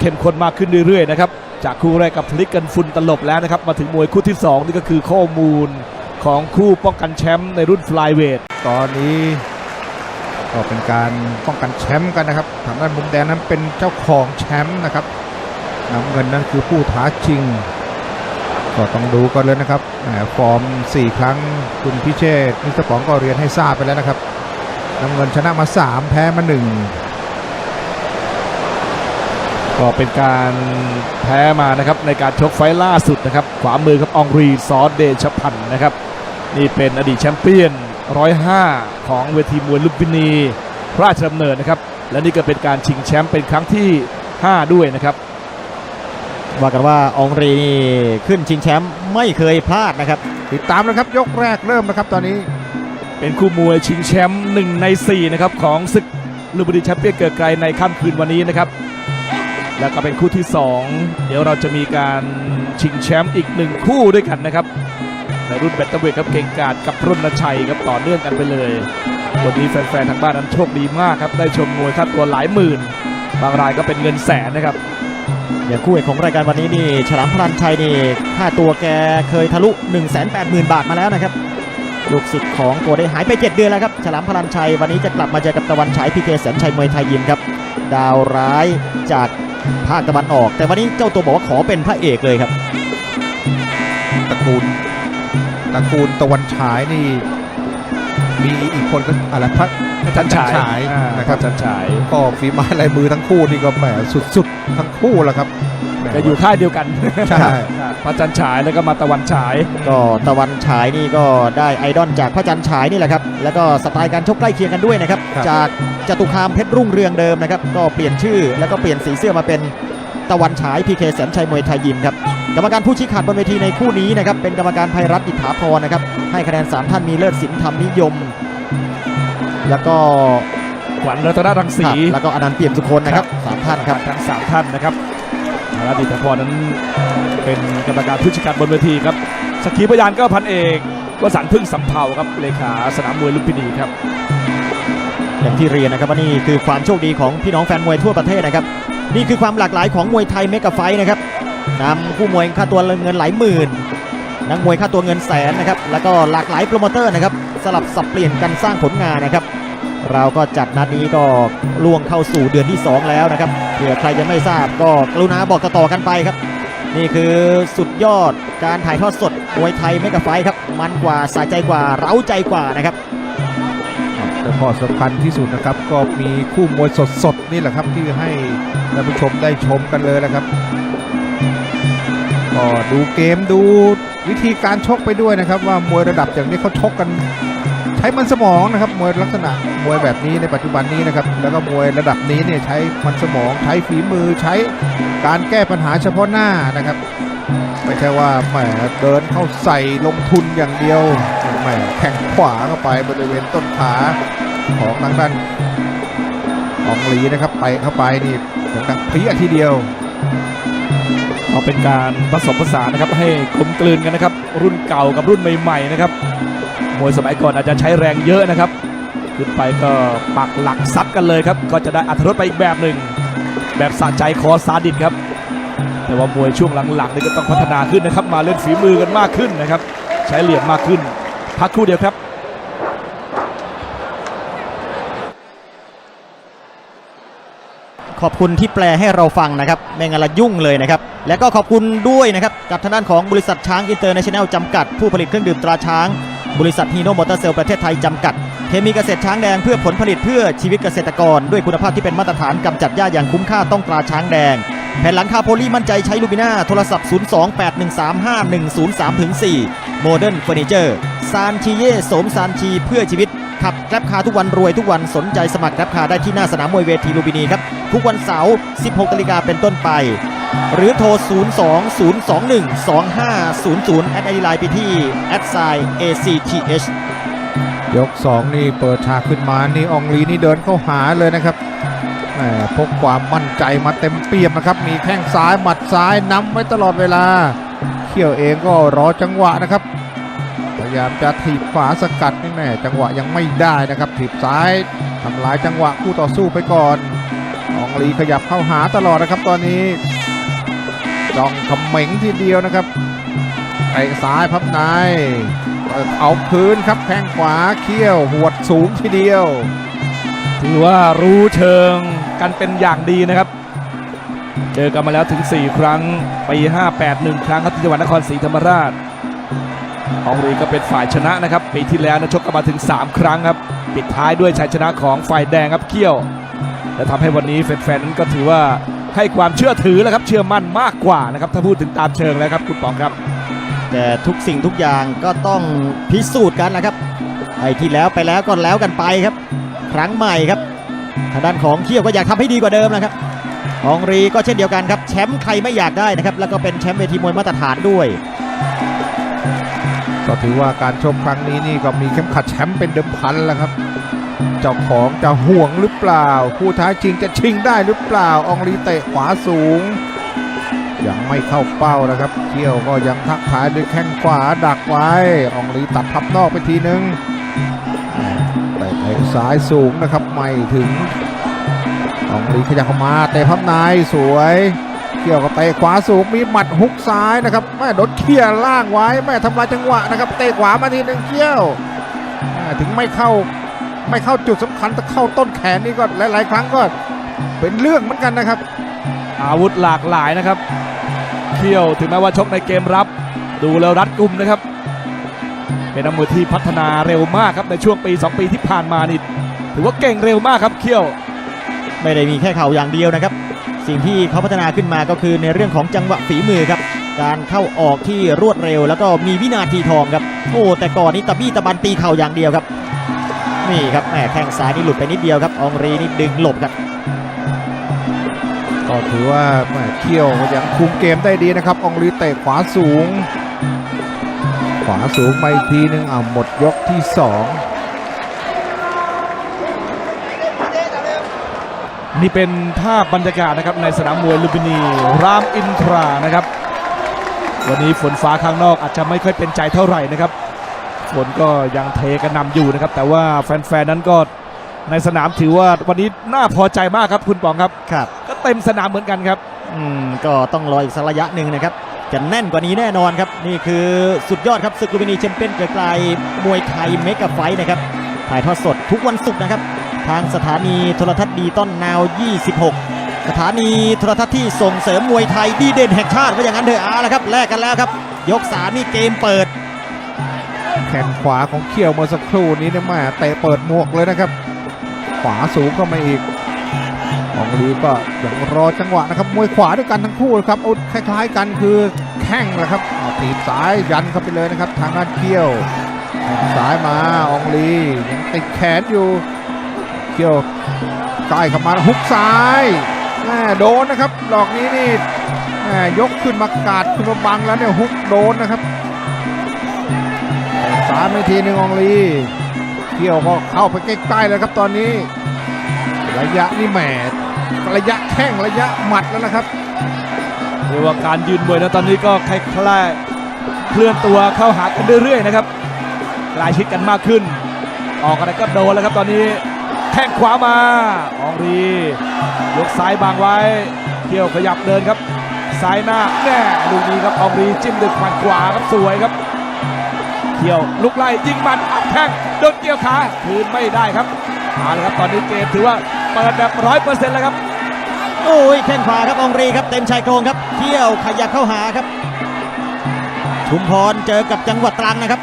เข้มข้นมากขึ้นเรื่อยๆนะครับจากคู่แรกกับพลิกกันฟุนตลบแล้วนะครับมาถึงมวยคู่ที่สองนี่ก็คือข้อมูลของคู่ป้องกันแชมป์ในรุ่นฟลายเวทตอนนี้ก็เป็นการป้องกันแชมป์กันนะครับทางด้านมุมแดงนั้นเป็นเจ้าของแชมป์นะครับน้ำเงินนั้นคือผู้ท้าชิง ก็ต้องดูกันเลยนะครับแหมฟอร์ม 4 ครั้งคุณพิเชษมิสเตอร์ป๋องก็เรียนให้ทราบไปแล้วนะครับน้ำเงินชนะมา 3 แพ้มา 1 ก็เป็นการแพ้มานะครับในการชกไฟล์ล่าสุดนะครับ ขวามือครับอองรีซอสเดชพันธ์นะครับ นี่เป็นอดีตแชมเปี้ยน 105 ของเวทีมวยลุมพินีพระราชดำเนินนะครับ และนี่ก็เป็นการชิงแชมป์เป็นครั้งที่ 5 ด้วยนะครับ ว่ากันว่าอองรีนี่ขึ้นชิงแชมป์ไม่เคยพลาดนะครับ ติดตามนะครับยกแรกเริ่มนะครับตอนนี้เป็นคู่มวยชิงแชมป์1ใน4นะครับของศึกลุมพินีแชมเปี้ยนเกิดไกลในค่ำคืนวันนี้นะครับ แล้วก็เป็นคู่ที่ 2 เดี๋ยวเราจะมีการชิงแชมป์อีกหนึ่งคู่ด้วยกันนะครับ ในรุ่นแบตเตอร์เวทครับเก่งกาจกับรณชัยครับต่อเนื่องกันไปเลยวันนี้แฟนๆทางบ้านนั้นโชคดีมากครับ ได้ชมมวยค่าตัวหลายหมื่น บางรายก็เป็นเงินแสนนะครับอย่างคู่เอกของรายการวันนี้นี่ฉลามพลันชัยนี่ค่าตัวแกเคยทะลุ 1 8 0 0 0 0 บาทมาแล้วนะครับลูกศิษย์ของโกได้หายไป 7 เดือนแล้วครับ ฉลามพลันชัยวันนี้จะกลับมาเจอกับตะวันฉายพีเคแสนชัยมวยไทยยิมครับ ดาวร้ายจาก ภาคตะวันออก แต่วันนี้เจ้าตัวบอกว่าขอเป็นพระเอกเลยครับตระกูลตระกูลตะวันฉายนี่ มีอีกคนก็อะไรพระจันฉายฉายอ่านะครับจันฉายก็ฝีไม้ลายมือทั้งคู่นี่ก็แหมสุดๆทั้งคู่แหละครับแหม จะอยู่ค่ายเดียวกันใช่ พระจันฉายแล้วก็มาตะวันฉาย ก็ตะวันฉายนี่ก็ได้ไอดอลจากพระจันทร์ฉายนี่แหละครับ แล้วก็สไตล์การชกใกล้เคียงกันด้วยนะครับ ครับ จากจตุคามเพชรรุ่งเรืองเดิมนะครับ ก็เปลี่ยนชื่อแล้วก็เปลี่ยนสีเสื้อมาเป็นตะวันฉายพีเคแสนชัยมวยไทยยิมครับ กรรมการผู้ชี้ขาดบนเวทีในคู่นี้นะครับ เป็นกรรมการภัยรัตน์อิทธาพรนะครับ ให้คะแนน3ท่านมีเลิศสินธรรมนิยม แล้วก็ขวัญรัตนรังสีครับแล้วก็อนันต์เปี่ยมสุคนนะครับสามท่านครับ ทั้งสามท่านนะครับ อาดิตพรนั้นเป็นกรรมการผู้จัดการบนเวทีครับสกขีพยานก็พันเอกวสันพึ่งสำเภาครับเลขาสนามมวยลุมพินีครับ อย่างที่เรียนนะครับว่านี่คือความโชคดีของพี่น้องแฟนมวยทั่วประเทศนะครับ นี่คือความหลากหลายของมวยไทยเมกะไฟนะครับนำผู้มวยค่าตัวเงินหลายหมื่นนักมวยค่าตัวเงินแสนนะครับแล้วก็หลากหลายโปรโมเตอร์นะครับสลับสับเปลี่ยนกันสร้างผลงานนะครับ เราก็จัดนัดนี้ก็ล่วงเข้าสู่เดือนที่ 2 แล้วนะครับเผื่อใครยังไม่ทราบก็กรุณาบอกต่อกันไปครับ นี่คือสุดยอดการถ่ายทอดสดมวยไทยเมกะไฟครับ มันกว่าสะใจกว่าเร้าใจกว่านะครับแต่ข้อสำคัญที่สุดนะครับ ก็มีคู่มวยสดๆนี่แหละครับที่ให้ท่านผู้ชมได้ชมกันเลยนะครับก็ดูเกมดูวิธีการชกไปด้วยนะครับ ว่ามวยระดับอย่างนี้เขาชกกัน ใช้มันสมองนะครับมวยลักษณะมวยแบบนี้ในปัจจุบันนี้นะครับแล้วก็มวยระดับนี้เนี่ยใช้มันสมองใช้ฝีมือใช้การแก้ปัญหาเฉพาะหน้านะครับ ไม่ใช่ว่าแหมเดินเข้าใส่ลงทุนอย่างเดียวแหมแข่งขวาเข้าไปบริเวณต้นขาของทางด้านของหลีนะครับไปเข้าไปนี่ถึงดังพลียทีเดียวก็เป็นการผสมผสานนะครับให้กลมกลืนกันนะครับ รุ่นเก่ากับรุ่นใหม่ ๆ นะครับ มวยสมัยก่อนอาจจะใช้แรงเยอะนะครับ ขึ้นไปก็ปักหลักซัดกันเลยครับ ก็จะได้อัธรสไปอีกแบบหนึ่ง แบบสะใจคอซาดิสครับ แต่ว่ามวยช่วงหลังๆนี่ก็ต้องพัฒนาขึ้นนะครับ มาเล่นฝีมือกันมากขึ้นนะครับ ใช้เหลี่ยมมากขึ้น พักครู่เดียวครับขอบคุณที่แปลให้เราฟังนะครับไม่งั้นละยุ่งเลยนะครับ และก็ขอบคุณด้วยนะครับ กับทางด้านของบริษัทช้างอินเตอร์เนชั่นแนลจำกัดผู้ผลิตเครื่องดื่มตราช้าง บริษัทฮีโนมอเตอร์เซลประเทศไทยจำกัด เคมีเกษตรช้างแดงเพื่อผลผลิตเพื่อชีวิตเกษตรกร ด้วยคุณภาพที่เป็นมาตรฐานกำจัดหญ้าอย่างคุ้มค่าต้องตราช้างแดง แผ่นหลังคาโพลีมั่นใจใช้ลูบิน่าโทรศัพท์ 028135103-4 โมเดิร์นเฟอร์นิเจอร์ซานชีเย่โสมซานชีเพื่อชีวิตขับแกร็บคาร์ทุกวันรวยทุกวันสนใจสมัครแกร็บคาร์ได้ที่หน้าสนามมวยเวทีลูบินีครับทุกวันเสาร์ 16นาฬิกาเป็นต้นไป หรือโทร 020212500 แอดไอดีไลน์ไปที่แอดไซ ACTH ยก 2 นี่เปิดฉากขึ้นมา นี่องลีนี่เดินเข้าหาเลยนะครับแหมพกความมั่นใจมาเต็มเปี่ยมนะครับ มีแข้งซ้ายหมัดซ้ายนำไว้ตลอดเวลา เขี่ยวเองก็รอจังหวะนะครับ พยายามจะถีบขวาสกัดนี่แม่จังหวะยังไม่ได้นะครับ ถีบซ้ายทำลายจังหวะคู่ต่อสู้ไปก่อนองลีขยับเข้าหาตลอดนะครับตอนนี้ จ้องคำเหม็งทีเดียวนะครับไอ้ซ้ายพับในเอาพื้นครับแข้งขวาเขี้ยวหวดสูงทีเดียว ถือว่ารู้เชิงกันเป็นอย่างดีนะครับ เจอกันมาแล้วถึง 4 ครั้งปี58 1 ครั้งครับที่จังหวัดนครศรีธรรมราชอองรีก็เป็นฝ่ายชนะนะครับ ปีที่แล้วนะชกกันมาถึง 3 ครั้งครับ ปิดท้ายด้วยชัยชนะของฝ่ายแดงครับเขี้ยว และทำให้วันนี้แฟนๆนั้นก็ถือว่า ให้ความเชื่อถือแล้วครับเชื่อมั่นมากกว่านะครับถ้าพูดถึงตามเชิงแล้วครับคุณปองครับ แต่ทุกสิ่งทุกอย่างก็ต้องพิสูจน์กันนะครับไอ้ที่แล้วไปแล้วก็แล้วกันไปครับ ครั้งใหม่ครับทางด้านของเขี้ยวก็อยากทำให้ดีกว่าเดิมนะครับอองรีก็เช่นเดียวกันครับแชมป์ใครไม่อยากได้นะครับแล้วก็เป็นแชมป์เวทีมวยมาตรฐานด้วยก็ถือว่าการชมครั้งนี้นี่ก็มีเข็มขัดแชมป์เป็นเดิมพันแล้วครับ เจ้าของจะห่วงหรือเปล่าผู้ท้าชิงจะชิงได้หรือเปล่า อองลีเตะขวาสูง ยังไม่เข้าเป้านะครับเขี้ยวก็ยังทักทายด้วยแข้งขวาดักไว้ อองลีตัดพับนอกไปทีนึงเตะไปซ้ายสูงนะครับไม่ถึง อองลีขยับเข้ามาเตะพับในสวยเกี่ยวกับเตะขวาสูงมีหมัดฮุกซ้ายนะครับแม่โดนเขี่ยล่างไว้แม่ทำลายจังหวะนะครับเตะขวามาทีนึงเกี่ยวถึงไม่เข้า ไม่เข้าจุดสำคัญแต่เข้าต้นแขนนี่ก็หลาย ๆ ครั้งก็เป็นเรื่องเหมือนกันนะครับ อาวุธหลากหลายนะครับเขี้ยวถึงแม้ว่าชกในเกมรับ ดูแล้วรัดกุมนะครับ เป็นนักมวยที่พัฒนาเร็วมากครับในช่วงปี 2 ปีที่ผ่านมานี่ถือว่าเก่งเร็วมากครับเขี้ยวไม่ได้มีแค่เข่าอย่างเดียวนะครับ สิ่งที่เขาพัฒนาขึ้นมาก็คือในเรื่องของจังหวะฝีมือครับ การเข้าออกที่รวดเร็ว แล้วก็มีวินาทีทองครับ โอ้แต่ก่อนนี้ตะบี้ตะบันตีเข่าอย่างเดียวครับ นี่ครับแหมแข้งซ้ายนี่หลุดไปนิดเดียวครับอองรีนี่ดึงหลบครับก็ถือว่าแม่เขี้ยวก็ยังคุมเกมได้ดีนะครับอองลีเตะขวาสูง ขวาสูงมาอีกทีนึงอ่าหมดยกที่สองนี่เป็นภาพบรรยากาศนะครับในสนามมวยลุมพินี รามอินทรานะครับ วันนี้ฝนฟ้าข้างนอกอาจจะไม่ค่อยเป็นใจเท่าไหร่นะครับ ฝนก็ยังเทกระหนำอยู่นะครับ แต่ว่าแฟนๆนั้นก็ในสนามถือว่าวันนี้น่าพอใจมากครับคุณปองครับครับ ก็เต็มสนามเหมือนกันครับอืมก็ต้องรออีกสักระยะหนึ่งนะครับ จะแน่นกว่านี้แน่นอนครับ นี่คือสุดยอดครับศึกลูมพินีแชมเปี้ยนไกลๆมวยไทยเมกะไฟนะครับถ่ายทอดสดทุกวันศุกร์นะครับ ทางสถานีโทรทัศน์ดีต้นนาว 26 สถานีโทรทัศน์ที่ส่งเสริมมวยไทยดีเด่นแห่งชาติว่าอย่างนั้นเถอะเอาละครับแลกกันแล้วครับ ยกสามนี่เกมเปิด แขนขวาของเขียวเมื่อสักครู่นี้เนี่ยม่เตะเปิดหมวกเลยนะครับ ขวาสูงก็มาอีกอองลีก็ยังรอจังหวะนะครับมวยขวาด้วยกันทั้งคู่ครับเอาคล้าย ๆ กันคือแข้งแหละครับเอาตีบซ้ายยันเข้าไปเลยนะครับ ทางด้านเขียวซ้ายมาอองลียังติดแขนอยู่เขียวใกล้เข้ามาฮุกซ้ายแม่โดนนะครับดอกนี้นี่แม่ยกขึ้นมากาดขึ้นมาบังแล้วเนี่ยฮุกโดนนะครับ สามนาทีหนึ่งองลีเที่ยวก็เข้าไปใกล้ๆแล้วครับตอนนี้ ระยะนี่แหมระยะแข้งระยะหมัดแล้วนะครับเรียกว่าการยืนมวยนะตอนนี้ก็คล้ายๆเคลื่อนตัวเข้าหากันเรื่อยๆนะครับกลายชิดกันมากขึ้น ออกอะไรก็โดนแล้วครับตอนนี้แข้งขวามาอองรียกซ้ายบังไว้เที่ยวขยับเดินครับซ้ายหน้าแน่ลูกนี้ครับอองรีจิ้มด้วยหมัดขวาครับสวยครับ เที่ยวลุกไล่ยิงหมัดอัพแข้งโดนเกี่ยวขาคืนไม่ได้ครับเอาละครับตอนนี้เกมถือว่าเปิดแบบร้อยเปอร์เซ็นต์แล้วครับโอ้ยแข้งขวาครับอองรีครับเต็มชายโครงครับเที่ยวขยับเข้าหาครับ ชุมพรเจอกับจังหวัดตรังนะครับ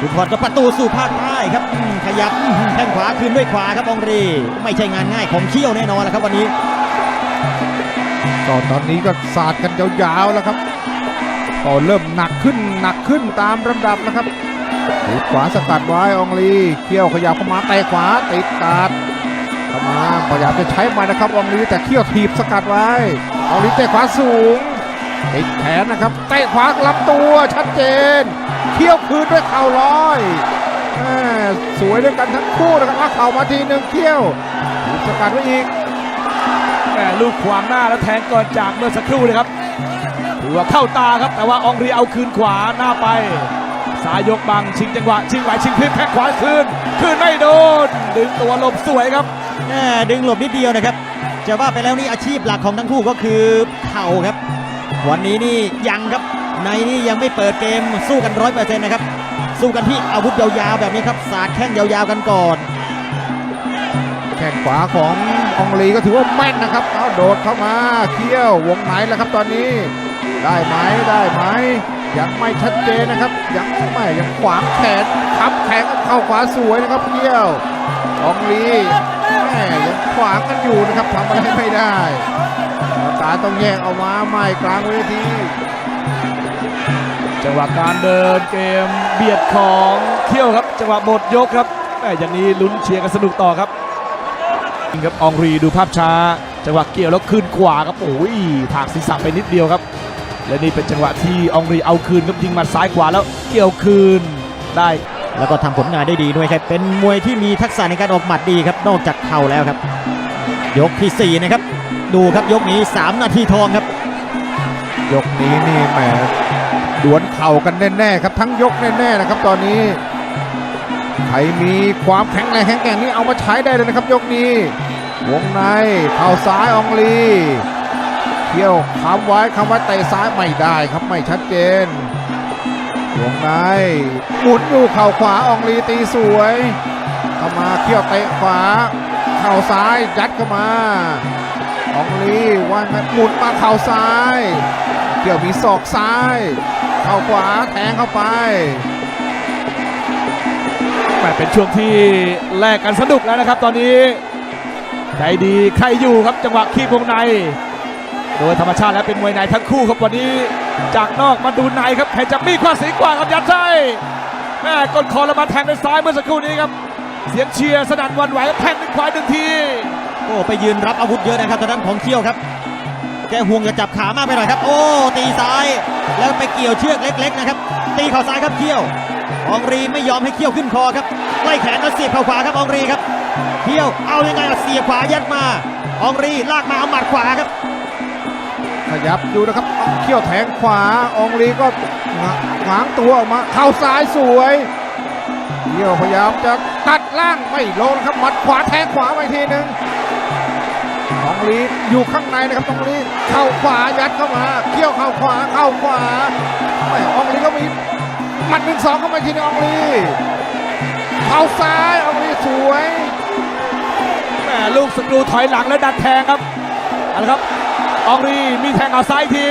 ชุมพรกับประตูสู่ภาคใต้ครับอืมขยับอื้อหือแข้งขวาคืนด้วยขวาครับอองรี ไม่ใช่งานง่ายของเขี้ยวแน่นอนแล้วครับวันนี้ก็ตอนนี้ก็สาดกันยาวๆแล้วครับ ก็เริ่มหนักขึ้นหนักขึ้นตามลำดับแล้วครับขวาสกัดไว้องลีเขี้ยวขยับเข้ามาเตะขวาติดกาดเข้ามาพยายามจะใช้มานะครับองลีแต่เขี้ยวถีบสกัดไว้องลีเตะขวาสูงติดแขนนะครับเตะขวาลำตัวชัดเจนเขี้ยวคืนด้วยเข่าลอยสวยด้วยกันทั้งคู่นะครับเข่ามาทีหนึ่งเขี้ยวสกัดไว้อีกแม่ลูกขวางหน้าแล้วแทงก่อนจากเมื่อสักครู่เลยครับ ถือว่าเข้าตาครับแต่ว่าอองรีเอาคืนขวาหน้าไป สายยกบังชิงจังหวะชิงไหวชิงพลิกแข้งขวาคืนคืนไม่โดน ดึงตัวหลบสวยครับแหม่ดึงหลบนิดเดียวนะครับจะว่าไปแล้วนี่อาชีพหลักของทั้งคู่ก็คือเข่าครับ วันนี้นี่ยังครับในนี่ยังไม่เปิดเกมสู้กันร้อยเปอร์เซ็นต์นะครับ สู้กันที่อาวุธยาวๆแบบนี้ครับสาดแข้งยาวๆกันก่อน แข้งขวาของอองลีก็ถือว่าแม่นนะครับเอาโดดเข้ามาเคี้ยววงไหนแล้วครับตอนนี้ ได้ไหมได้ไหมยังไม่ชัดเจนนะครับ ยังไม่ยังขวางแขนทับแขนเข้าขวาสวยนะครับเคี้ยวอองลีแม่ยังขวางกันอยู่นะครับทำอะไรไม่ได้ตาต้องแยกเอามาใหม่กลางเวทีจังหวะการเดินเกมเบียดของเขี้ยวครับ จังหวะหมดยกครับแม่อย่างนี้ลุ้นเชียร์กันสนุกต่อครับครับอองรีดูภาพช้า จังหวะเกี่ยวแล้วคืนขวาครับโอ้ยถากศีรษะไปนิดเดียวครับ และนี่เป็นจังหวะที่อองรีเอาคืนครับยิงหมัดซ้ายขวาแล้วเกี่ยวคืนได้ แล้วก็ทำผลงานได้ดีด้วยครับ เป็นมวยที่มีทักษะในการออกหมัดดีครับ นอกจากเข่าแล้วครับ ยกทีสี่4นะครับ ดูครับยกนี้ 3 นาทีทองครับ ยกนี้นี่แหมดวลเข่ากันแน่ๆครับ ทั้งยกแน่ๆนะครับ ตอนนี้ใครมีความแข็งแรงแข็งแกร่งนี่เอามาใช้ได้เลยนะครับ ยกนี้วงในเข่าซ้ายอองลี เที่ยวคำไว้คำไว้เตะซ้ายไม่ได้ครับไม่ชัดเจนวงในหมุนอยู่เข่าขวาอองลีตีสวยเข้ามาเที่ยวเตะขวา เข่าซ้ายยัดเข้ามาอองลีว่างกันหมุนมาเข่าซ้ายเที่ยวมีศอกซ้ายเข่าขวาแทงเข้าไปแม่เป็นช่วงที่แลกกันสนุกแล้วนะครับ ตอนนี้ใครดีใครอยู่ครับจังหวะคีบวงใน โดยธรรมชาติแล้วเป็นมวยในทั้งคู่ครับวันนี้จากนอกมาดูในครับใครจะมีความสีกว่าครับยัดไส้แม่กดคอแล้วมาแทงด้วยซ้ายเมื่อสักครู่นี้ครับ เสียงเชียร์สนั่นวันไหวแทงด้วยขวาหนึ่งทีโอ้ไปยืนรับอาวุธเยอะนะครับทางด้านของเขี้ยวครับแกห่วงจะจับขามากไปหน่อยครับ โอ้ตีซ้ายแล้วไปเกี่ยวเชือกเล็ก ๆ นะครับ ตีเข่าซ้ายครับเขี้ยวองรีไม่ยอมให้เขี้ยวขึ้นคอครับไล่แขนแล้วเสียบเข่าขวาครับองรีครับเขี้ยวเอายังไงล่ะเสียบขวายัดมาองรีลากมาเอาหมัดขวาครับ ขยับดูนะครับเขี้ยวแทงขวาอองลีก็หงางตัวออกมาเข่าซ้ายสวยเขี้ยวพยายามจะตัดล่างไม่ลงครับหมัดขวาแทงขวาไปทีหนึ่งอองลีอยู่ข้างในนะครับองลีเข่าขวายัดเข้ามาเขี้ยวเข่าขวาเข่าขวาไม่อองลีก็มีหมัดหนึ่งสองเข้ามาทีนึงอองลีเข่าซ้ายอองลีสวยแม่ลูกสกรูถอยหลังแล้วดันแทงครับเอาละครับ อองรีมีแทงเอาซ้ายที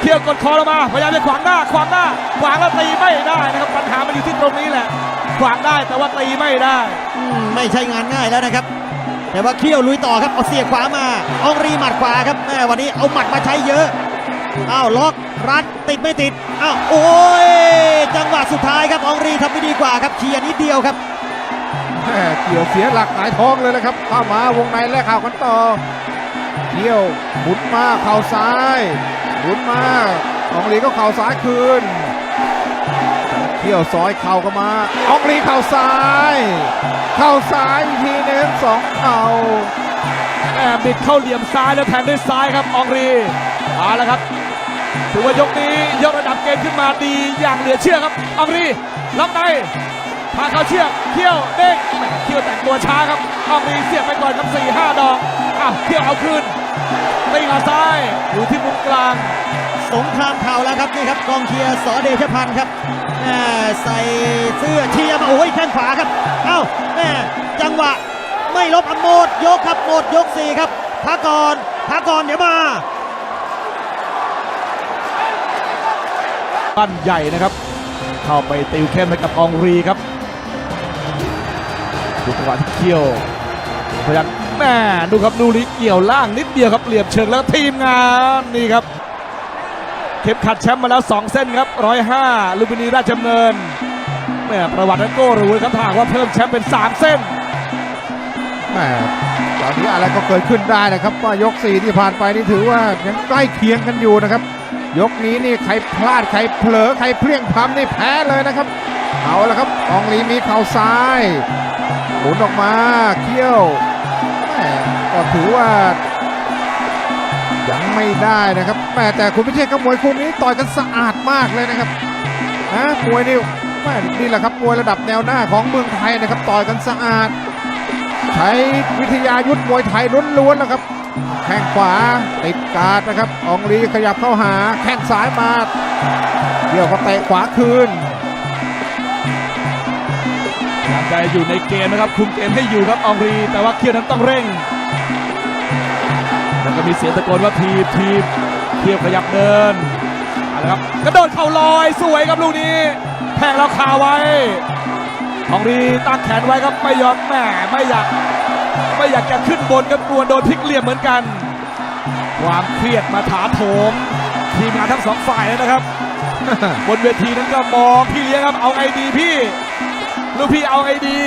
เขี่ยวกดคอลงมาพยายามจะขวางหน้าขวางหน้าขวางแล้วตีไม่ได้นะครับปัญหามันอยู่ที่ตรงนี้แหละ ขวางได้แต่ว่าตีไม่ได้อืมไม่ใช่งานง่ายแล้วนะครับ แต่ว่าเขี้ยวลุยต่อครับเอาเสียบขวามาอองรีหมัดขวาครับแม่วันนี้เอาหมัดมาใช้เยอะอ้าวล็อกรัดติดไม่ติดอ้าวโอ้ยจังหวะสุดท้ายครับอองรีทำได้ดีกว่าครับเฉียดนิดเดียวครับแม่เกี่ยวเสียหลักหงายท้องเลยนะครับเข้ามาวงในแลกข่าวกันต่อ เที่ยวหมุนมาเข่าซ้ายหมุนมาอองลีก็เข่าซ้ายคืนเที่ยวซอยเข่าก็มาอองลีเข่าซ้าย เข่าซ้ายทีหนึ่งสองเข่าแอบบิดเข้าเหลี่ยมซ้ายแล้วแทงด้วยซ้ายครับอองรีเอาละครับถือว่ายกนี้ยกระดับเกมขึ้นมาดีอย่างเหลือเชื่อครับอองรีล็อกในพาเข้าเชือกเที่ยวเด้งเที่ยวแต่งตัวช้าครับอองรีเสียบไปก่อนครับสี่ห้าดอกอ้าวเที่ยวเอาคืน ตีขาซ้ายอยู่ที่มุมกลาง สงครามเข่าแล้วครับนี่ครับกองเชียร์สอเดชพันธ์ครับแม่ใส่เสื้อเชียร์มาโอ้ยแข้งขวาครับ เอ้าแม่จังหวะไม่ลบอโมดยกครับหมดยกสี่ครับพักก่อนพักก่อนเดี๋ยวมาบ้านใหญ่นะครับ เข้าไปติวเข้มให้กับอองรีครับดูจังหวะที่เกี่ยวพยายาม แม่ดูครับนูริเกี่ยวล่างนิดเดียวครับเหลี่ยมเชิงแล้วทีมงานนี่ครับเข็มขัดแชมป์มาแล้ว 2 เส้นครับ105ลุมพินีราชดำเนินแม่ประวัตินั้นโก้หรูครับถ้าหากว่าเพิ่มแชมป์เป็น 3 เส้นแม่ตอนนี้อะไรก็เกิดขึ้นได้นะครับว่ายกสี่ที่ผ่านไปนี่ถือว่ายังใกล้เคียงกันอยู่นะครับ ยกนี้นี่ใครพลาดใครเผลอใครเพลียงพล้ำนี่แพ้เลยนะครับเอาละครับอองลีมีเข่าซ้ายหมุนออกมาเขี้ยว ก็ถือว่ายังไม่ได้นะครับแม่แต่คุณพิเชษกับมวยคู่นี้ต่อยกันสะอาดมากเลยนะครับนะมวยนี่แม่นี่แหละครับมวยระดับแนวหน้าของเมืองไทยนะครับต่อยกันสะอาด ใช้วิทยายุทธมวยไทยล้วนๆนะครับแข้งขวาติดการ์ดนะครับอองลีขยับเข้าหาแข้งซ้ายมาเดี่ยวก็เตะขวาคืนายามจอยู่ในเกมนะครับ คุมเกมให้อยู่ครับอองรี แต่ว่าเคียวนั้นต้องเร่ง แล้วก็มีเสียงตะโกนว่าทีบทีบเคียวขยับเดินเอาละครับกระโดดเข่าลอยสวยครับลูกนี้แทงแล้วคาไว้อองรีตั้งแขนไว้ครับไม่ยอมแหมไม่อยากไม่อยากจะขึ้นบนครับกลัวโดนพลิกเหลี่ยมเหมือนกัน ความเครียดมาถาโถมทีมงานทั้งสองฝ่ายแล้วนะครับ บนเวทีนั้นก็มองพี่เลี้ยงครับ เอาไงดีพี่ ลูกพี่เอาไงดี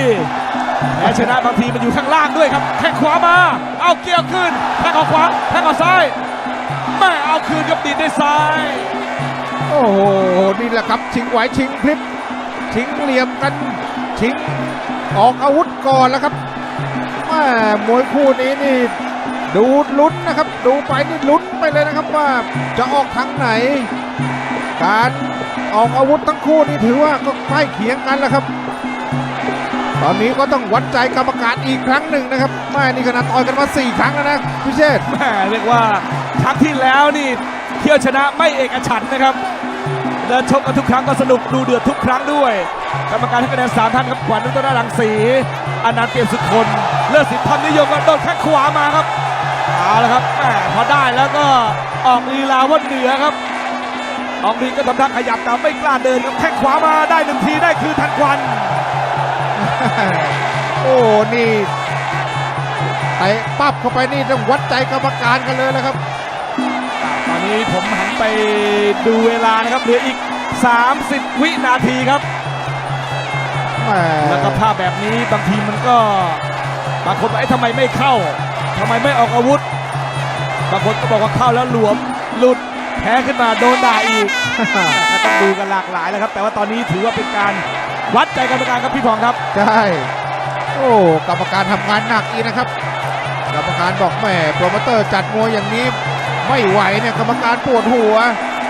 แพ้ชนะบางทีมันอยู่ข้างล่างด้วยครับแข้งขวามา เอาเกี่ยวขึ้นแข้งขวาแข้งซ้ายแม่เอาคืนกับดีดด้วยซ้าย โอ้โหนี่แหละครับชิงไหวชิงพลิบชิงเหลี่ยมกันชิงออกอาวุธก่อนแล้วครับแม่มวยคู่นี้นี่ดูลุ้นนะครับ ดูไปนี่ลุ้นไปเลยนะครับว่าจะออกทางไหน การออกอาวุธทั้งคู่นี่ถือว่าก็ใกล้เคียงกันแล้วครับ ตอนนี้ก็ต้องวัดใจกรรมการอีกครั้งหนึ่งนะครับแม่นี่ขนาดต่อยกันมาสี่ครั้งแล้วนะพิเชษแม่เรียกว่าครั้งที่แล้วนี่เที่ยวชนะไม่เอกฉันนะครับเดินชกกันทุกครั้งก็สนุกดูเดือดทุกครั้งด้วย กรรมการให้คะแนนสามท่านครับขวัญนันทนารังสีอนันต์เปี่ยมสุคนเลิศสิทธิ์พันนิยมก็โดนแข้งขวามาครับเอาละครับแหมพอได้แล้วก็ออกลีลาว่าเหนือครับอองลีก็ทำท่าขยับแต่ไม่กล้าเดินครับแข้งขวามาได้หนึ่งทีได้คือทันควัน โอ้นี่เตะปั๊บเข้าไปนี่ต้องวัดใจกรรมการกันเลยนะครับ ตอนนี้ผมหันไปดูเวลานะครับเหลืออีก 30 วินาทีครับแหมแล้วก็ภาพแบบนี้บางทีมันก็บางคนบอกไอ้ทำไมไม่เข้าทำไมไม่ออกอาวุธ บางคนก็บอกว่าเข้าแล้วหลวมหลุดแพ้ขึ้นมาโดนด่าอีกก็ต้องดูกันหลากหลายแล้วครับ แต่ว่าตอนนี้ถือว่าเป็นการ วัดใจกรรมการครับพี่พองครับ ใช่ โอ้กรรมการทำงานหนักอีกนะครับ กรรมการบอกแหมโปรโมเตอร์จัดมวยอย่างนี้ ไม่ไหวเนี่ยกรรมการปวดหัว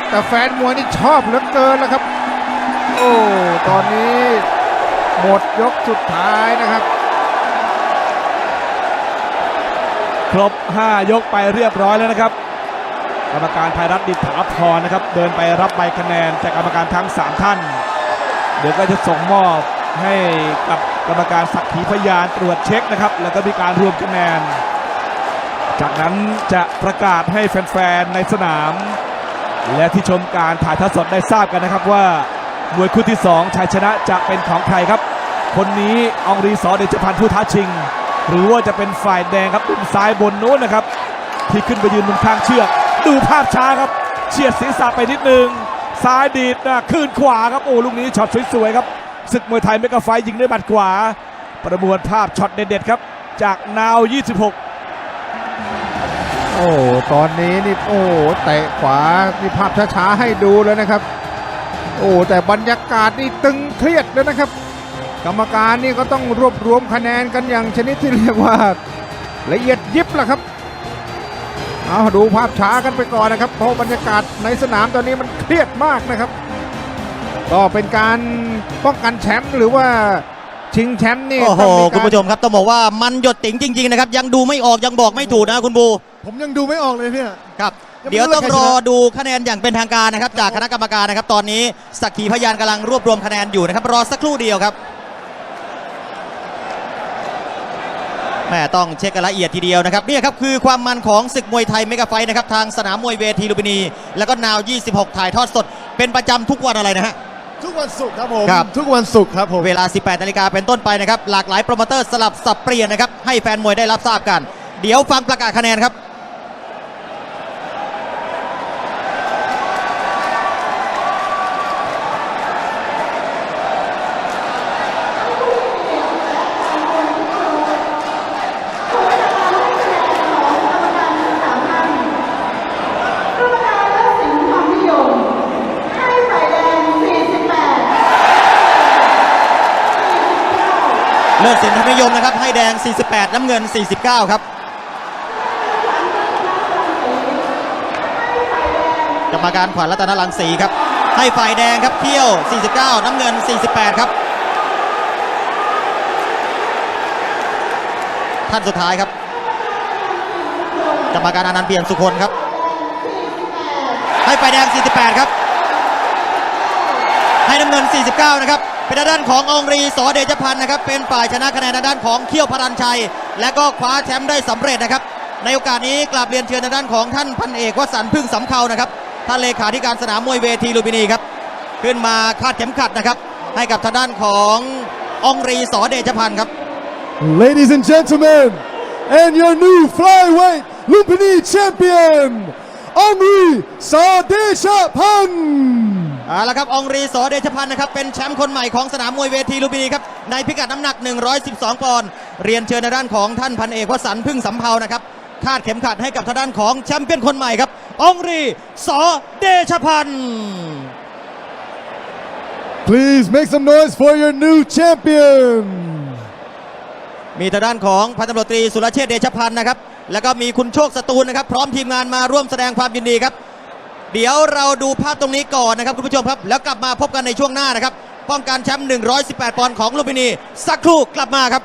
แต่แฟนมวยนี่ชอบเหลือเกินแล้วครับ โอ้ตอนนี้หมดยกสุดท้ายนะครับ ครบ 5 ยกไปเรียบร้อยแล้วนะครับ กรรมการภัยรัฐดิษฐาพรนะครับ เดินไปรับใบคะแนนจากกรรมการทั้ง 3 ท่าน เดี๋ยวก็จะส่งมอบให้กับกรรมการสักขีพยานตรวจเช็คนะครับ แล้วก็มีการรวมคะแนน จากนั้นจะประกาศให้แฟนๆในสนาม และที่ชมการถ่ายทอดสดได้ทราบกันนะครับว่ามวยคู่ที่ 2ชัยชนะจะเป็นของใครครับ คนนี้องรีสอเดชพันธ์ผู้ท้าชิง หรือว่าจะเป็นฝ่ายแดงครับมุมซ้ายบนนู้นนะครับ ที่ขึ้นไปยืนบนข้างเชือก ดูภาพช้าครับ เฉียดศีรษะไปนิดนึง ซ้ายดีดนะคืนขวาครับโอ้ลูกนี้ช็อตสวยๆครับศึกมวยไทยเมกะไฟยิงด้วยหมัดขวา ประมวลภาพช็อตเด็ดๆครับ จากนาว 26 โอ้ตอนนี้นี่โอ้เตะขวานี่ภาพช้าๆให้ดูเลยนะครับ โอ้แต่บรรยากาศนี่ตึงเครียดเลยนะครับ กรรมการนี่ก็ต้องรวบรวมคะแนนกันอย่างชนิดที่เรียกว่าละเอียดยิบล่ะครับ เอาดูภาพช้ากันไปก่อนนะครับ เพราะบรรยากาศในสนามตอนนี้มันเครียดมากนะครับ ก็เป็นการป้องกันแชมป์หรือว่าชิงแชมป์นี่โอ้โหต้องมีการ คุณผู้ชมครับต้องบอกว่ามันหยดติ๋งจริง ๆ นะครับ ยังดูไม่ออกยังบอกไม่ถูกนะคุณบูผมยังดูไม่ออกเลยเนี่ย ครับ ยังไม่เดี๋ยวต้องรู้รว่าอใครชนะ ดูคะแนนอย่างเป็นทางการนะครับ จากคณะกรรมการนะครับ ตอนนี้สักขีพยานกำลังรวบรวมคะแนนอยู่นะครับ รอสักครู่เดียวครับ แม่ต้องเช็คกันละเอียดทีเดียวนะครับนี่ครับคือความมันของศึกมวยไทยเมกะไฟท์นะครับทางสนามมวยเวทีลุมพินี แล้วก็นาว 26 ถ่ายทอดสด เป็นประจำทุกวันอะไรนะฮะทุกวันศุกร์ครับผมครับทุกวันศุกร์ครับผมเวลา 18 นาฬิกาเป็นต้นไปนะครับหลากหลายโปรโมเตอร์สลับสับเปลี่ยนนะครับให้แฟนมวยได้รับทราบกัน เดี๋ยวฟังประกาศคะแนนครับ นธนิยมนะครับ ให้แดง 48 น้ำเงิน 49 ครับ กรรมการขวัญรัตนรังสีครับ ให้ฝ่ายแดงครับเที่ยว 49 น้ำเงิน 48 ครับท่านสุดท้ายครับ กรรมการอนันต์เปี่ยนสุคนครับ ให้ไฟแดง 48 ครับ ให้น้ำเงิน 49 นะครับ เป็นทางด้านขององรีสอเดชพันธ์นะครับเป็นฝ่ายชนะคะแนนทางด้านของเขี้ยวพรันชัย และก็คว้าแชมป์ได้สำเร็จนะครับ ในโอกาสนี้กราบเรียนเชิญทางด้านของท่านพันเอกวสันพึ่งสำเขานะครับท่านเลขาธิการสนามมวยเวทีลุมพินีครับขึ้นมาคาดเข็มขัดนะครับให้กับทางด้านขององรีสอเดชพันธ์ครับ Ladies and gentlemen and your new flyweight Lumpini champion Omri Sadesha Pan เอาละครับองรีสอเดชพันธ์นะครับเป็นแชมป์คนใหม่ของสนามมวยเวทีลุมพินีครับในพิกัดน้ำหนัก 112 ปอนด์เรียนเชิญทางด้านของท่านพันเอกวสันต์พึ่งสำเภานะครับคาดเข็มขัดให้กับทางด้านของแชมป์เปี้ยนคนใหม่ครับองรีสอเดชพันธ์ Please make some noise for your new champion มีทางด้านของพันตำรวจตรีสุรเชษฐ์เดชพันธ์นะครับแล้วก็มีคุณโชคสตูลนะครับพร้อมทีมงานมาร่วมแสดงความยินดีครับ เดี๋ยวเราดูภาพตรงนี้ก่อนนะครับคุณผู้ชมครับ แล้วกลับมาพบกันในช่วงหน้านะครับ ป้องกันแชมป์118 ปอนด์ของลุมพินี สักครู่กลับมาครับ